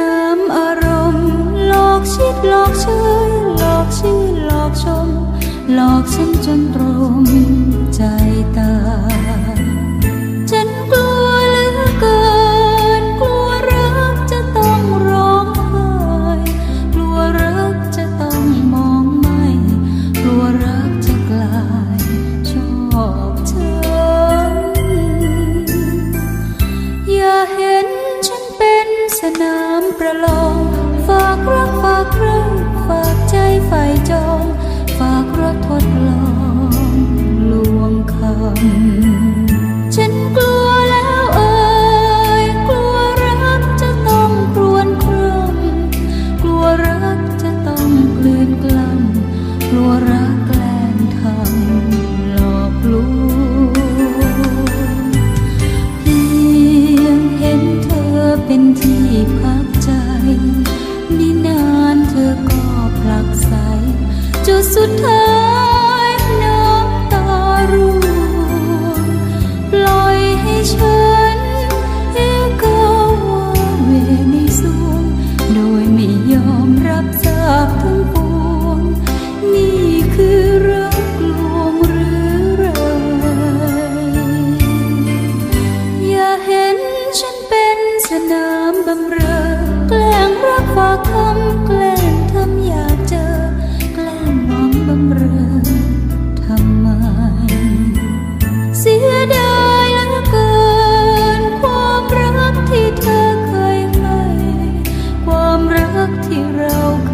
น้ำอารมณ์ หลอกชิดหลอกเชยหลอกชื่อหลอกชม หลอกฉันจนตรมใจ น้ำประลอง จุดสุดท้ายน้ำตาร่วงปล่อยให้ฉันเอกาวาเวในสวงโดยไม่ยอมรับทราบทั้งปวงนี่คือรักลวงหรือไรอย่าเห็นฉันเป็นสนา ที่เรา